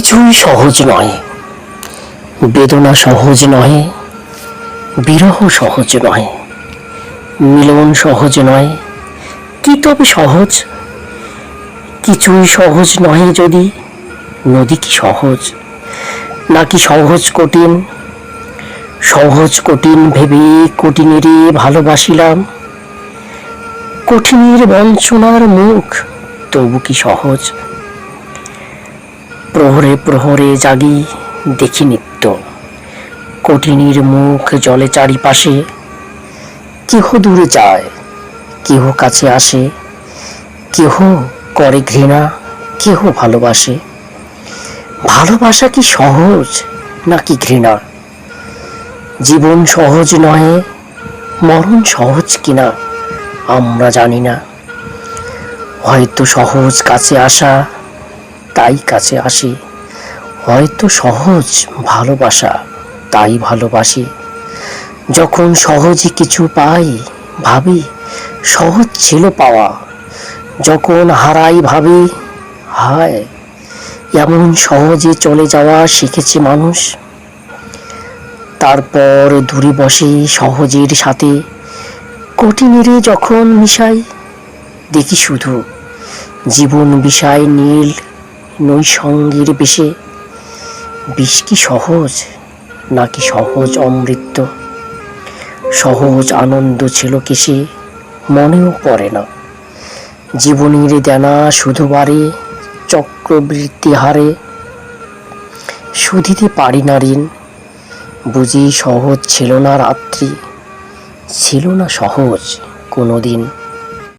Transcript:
কিছুই সহজ নয়। বেদনা সহজ নয়, বিরহ সহজ নয়, মিলন সহজ নয়, কি তবে সহজ? কিছুই সহজ নয় যদি নদী কি সহজ, নাকি সহজ কঠিন? সহজ কঠিন ভেবে কঠিনেরই ভালোবাসিলাম, কঠিনের বঞ্চনার মুখ তবু কি সহজ? প্রহরে প্রহরে জাগি দেখি নিত্য। কঠিনীর মুখ জলে চারিপাশে। কেহ দূরে যায়, কেহ কাছে আসে, কেহ করে ঘৃণা, কেহ ভালোবাসে। ভালোবাসা কি সহজ নাকি ঘৃণা? জীবন সহজ নয়, মরণ সহজ কিনা আমরা জানি না। হয়তো সহজ কাছে আসা তাই কাছে আসি। হয়তো সহজ ভালোবাসা, তাই ভালোবাসি। যখন সহজে কিছু পাই, ভাবি, সহজ ছিল পাওয়া। যখন হারাই, ভাবি, হায়, এমন সহজে চলে যাওয়া শিখেছে মানুষ। তারপর দূরে বসে সহজের সাথে। কঠিনেরে যখন মিশাই, দেখি শুধু জীবন বিষয় নীল নৈসঙ্গের বেশে। বিষ কি সহজ, নাকি সহজ অমৃত? সহজ আনন্দ ছিল কিসে, মনেও পড়ে না। জীবনের দেনা শুধু বাড়ে, চক্রবৃত্তি হারে। শুধিতে পারি না ঋণ, বুঝি সহজ ছিল না রাত্রি। ছিল না সহজ কোনো দিন